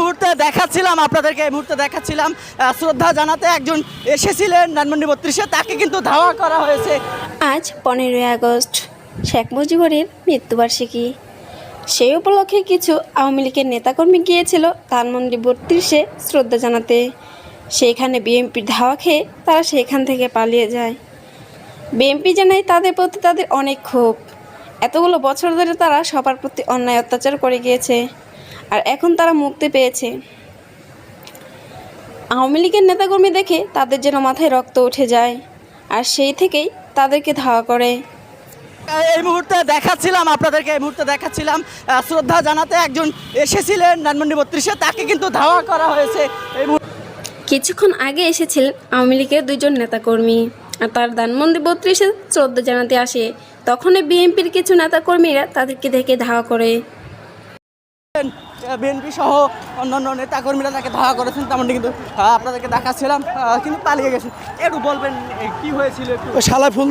মুহূর্তে দেখাচ্ছিলাম, আপনাদেরকে এই মুহূর্তে দেখাচ্ছিলাম শ্রদ্ধা জানাতে একজন এসেছিলেন ধানমন্ডি বত্রিশে, তাকে কিন্তু ধাওয়া করা হয়েছে। আজ পনেরোই আগস্ট, শেখ মুজিবুরের মৃত্যুবার্ষিকী। সেই উপলক্ষে কিছু আওয়ামী লীগের নেতাকর্মী গিয়েছিল ধানমন্ডি বত্রিশে শ্রদ্ধা জানাতে। সেইখানে বিএনপির ধাওয়া খেয়ে তারা সেখান থেকে পালিয়ে যায়। বিএনপি জানায় তাদের প্রতি তাদের অনেক ক্ষোভ। এতগুলো বছর ধরে তারা সবার প্রতি অন্যায় অত্যাচার করে গিয়েছে। আর এখন তারা মুক্তি পেয়েছে। আওয়ামী লীগের নেতাকর্মী দেখে তাদের যেন মাথায় রক্ত উঠে যায় আর সেই থেকেই তাদেরকে ধাওয়া করে। এই মুহূর্তে দেখাচ্ছিলাম আপনাদেরকে এই মুহূর্তে দেখাচ্ছিলাম শ্রদ্ধা জানাতে একজন এসেছিলেন ধানমন্ডি বত্রিশে তাকে কিন্তু ধাওয়া করা হয়েছে এই কিছুক্ষণ আগে এসেছিলেন আওয়ামী লীগের দুজন নেতাকর্মী আর তার ধানমন্দির বত্রিশে শ্রদ্ধা জানাতে আসে। তখনই বিএনপির কিছু নেতাকর্মীরা তাদেরকে দেখে ধাওয়া করে। বিএনপি সহ অন্যান্য নেতাকর্মীরা তাকে ধাওয়া করেছেন, তেমনটি কিন্তু আপনাদেরকে দেখাচ্ছিলাম কিন্তু পালিয়ে গেছেন। একটু বলবেন কি হয়েছিল একটু? শালা ফুল